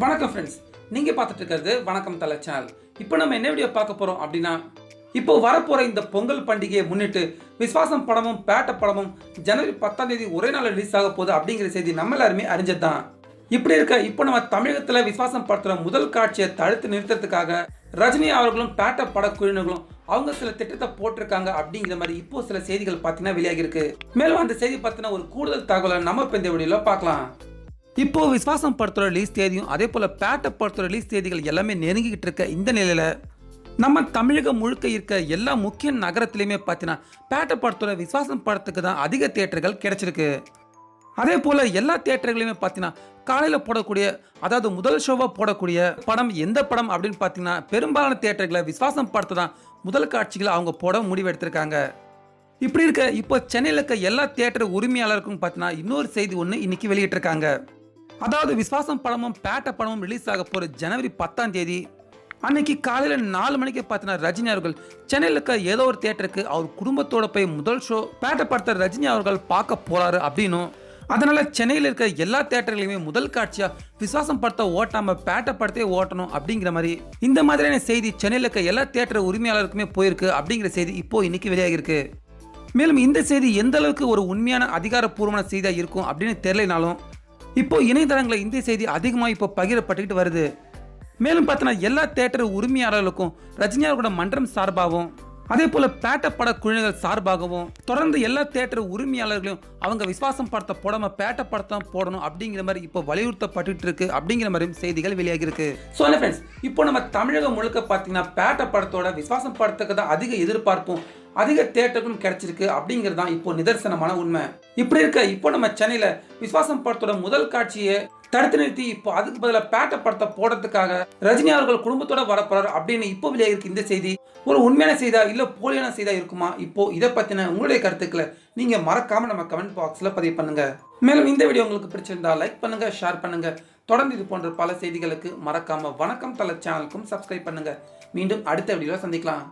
வணக்கம் ஃப்ரெண்ட்ஸ் நீங்கள் பார்த்துட்டு இருக்கிறது வணக்கம் தலை சேனல் இப்போ நம்ம என்ன வீடியோ பார்க்க போகிறோம் அப்படின்னா இப்போ வரப்போகிற இந்த பொங்கல் பண்டிகையை முன்னிட்டு விஸ்வாசம் படமும் பேட்ட படமும் ஜனவரி பத்தாம் தேதி ஒரே நாள் ரிலீஸ் ஆக போகுது அப்படிங்கிற செய்தி நம்ம எல்லாருமே அறிஞ்சது தான் இப்படி இருக்க இப்போ நம்ம தமிழகத்தில் விஸ்வாசம் படத்துல முதல் காட்சியை தடுத்து நிறுத்தத்துக்காக ரஜினி அவர்களும் பேட்ட படக்குழுவினர்களும் அவங்க சில திட்டத்தை போட்டிருக்காங்க அப்படிங்கிற மாதிரி இப்போ சில செய்திகள் பார்த்தீங்கன்னா வெளியாகிருக்கு மேலும் அந்த செய்தி பற்றின ஒரு கூடுதல் தகவலை நம்ம இப்போ இந்த வீடியோவில் பார்க்கலாம். இப்போ விஸ்வாசம் படத்தோட ரிலீஸ் தேதியும் அதே போல பேட்ட படத்தோட ரிலீஸ் தேதிகள் எல்லாமே நெருங்கிக்கிட்டு இருக்க இந்த நிலையில நம்ம தமிழகம் முழுக்க இருக்க எல்லா முக்கிய நகரத்திலையுமே பார்த்தீங்கன்னா பேட்ட படத்தோட விஸ்வாசம் படத்துக்கு தான் அதிக தேட்டர்கள் கிடைச்சிருக்கு. அதே போல எல்லா தேட்டர்களையுமே பார்த்தீங்கன்னா காலையில் போடக்கூடிய அதாவது முதல் ஷோவாக போடக்கூடிய படம் எந்த படம் அப்படின்னு பார்த்தீங்கன்னா பெரும்பாலான தேட்டர்களை விஸ்வாசம் படத்தை தான் முதல் காட்சிகளை அவங்க போட முடிவெடுத்திருக்காங்க இப்படி இருக்க இப்போ சென்னையில் இருக்க எல்லா தேட்டர் உரிமையாளருக்கும் பார்த்தீங்கன்னா இன்னொரு செய்தி ஒன்று இன்னைக்கு வெளியிட்டிருக்காங்க. அதாவது விஸ்வாசம் படமும் பேட்ட படமும் ரிலீஸ் ஆக போகிற ஜனவரி பத்தாம் தேதி அன்னைக்கு காலையில் நாலு மணிக்கு பார்த்தீங்கன்னா ரஜினி அவர்கள் சென்னையில் இருக்க ஏதோ ஒரு தியேட்டருக்கு அவர் குடும்பத்தோட போய் முதல் ஷோ பேட்ட படத்தை ரஜினி அவர்கள் பார்க்க போறாரு அப்படின்னும். அதனால சென்னையில் இருக்க எல்லா தேட்டர்களையுமே முதல் காட்சியாக விஸ்வாசம் படத்தை ஓட்டாம பேட்ட படத்தையே ஓட்டணும் அப்படிங்கிற மாதிரி இந்த மாதிரியான செய்தி சென்னையில் இருக்க எல்லா தேட்டர் உரிமையாளருக்குமே போயிருக்கு அப்படிங்கிற செய்தி இப்போ இன்னைக்கு வெளியாகிருக்கு மேலும் இந்த செய்தி எந்த அளவுக்கு ஒரு உண்மையான அதிகாரப்பூர்வமான செய்தியாக இருக்கும் அப்படின்னு தெரியலனாலும் இப்போ இணையதளங்களில் இந்திய செய்தி அதிகமாக இப்போ பகிரப்பட்டுக்கிட்டு வருது. மேலும் பார்த்தோன்னா எல்லா தேட்டர் உரிமையாளர்களுக்கும் ரஜினியாரோட மன்றம் சார்பாகவும் அதே போல பேட்ட பட குழுவினர் சார்பாகவும் தொடர்ந்து எல்லா தேட்டர் உரிமையாளர்களையும் அவங்க விஸ்வாசம் படத்தை போடாம பேட்ட படத்தை போடணும் அப்படிங்கிற மாதிரி இப்போ வலியுறுத்தப்பட்டு இருக்கு அப்படிங்கிற மாதிரி செய்திகள் வெளியாகி இருக்கு ஸோ ஃப்ரெண்ட்ஸ் இப்போ நம்ம தமிழகம் முழுக்க பார்த்தீங்கன்னா பேட்ட படத்தோட விஸ்வாசம் படத்துக்கு தான் அதிக எதிர்பார்ப்பும் அதிக தேட்டருக்கும் கிடைச்சிருக்கு அப்படிங்கிறது தான் இப்போ நிதர்சனமான உண்மை. இப்படி இருக்க இப்போ நம்ம சென்னையில விசுவாசம் படத்தோட முதல் காட்சியை தடுத்து நிறுத்தி இப்போ அதுக்கு பதிலாக பேட்ட படத்தை போடுறதுக்காக ரஜினி அவர்கள் குடும்பத்தோட வரப்போறார் அப்படின்னு இப்போ வெளியாகிருக்கு இந்த செய்தி. ஒரு உண்மையான செய்தா இல்லை போலியான செய்தா இருக்குமா? இப்போ இதை பத்தின உங்களுடைய கருத்துக்களை நீங்க மறக்காம நம்ம கமெண்ட் பாக்ஸ்ல பதிவு பண்ணுங்க. மேலும் இந்த வீடியோ உங்களுக்கு பிடிச்சிருந்தா லைக் பண்ணுங்க ஷேர் பண்ணுங்க. தொடர்ந்து இது போன்ற பல செய்திகளுக்கு மறக்காம வணக்கம் தலை சேனலுக்கும் சப்ஸ்கிரைப் பண்ணுங்க. மீண்டும் அடுத்த வீடியோவில் சந்திக்கலாம்.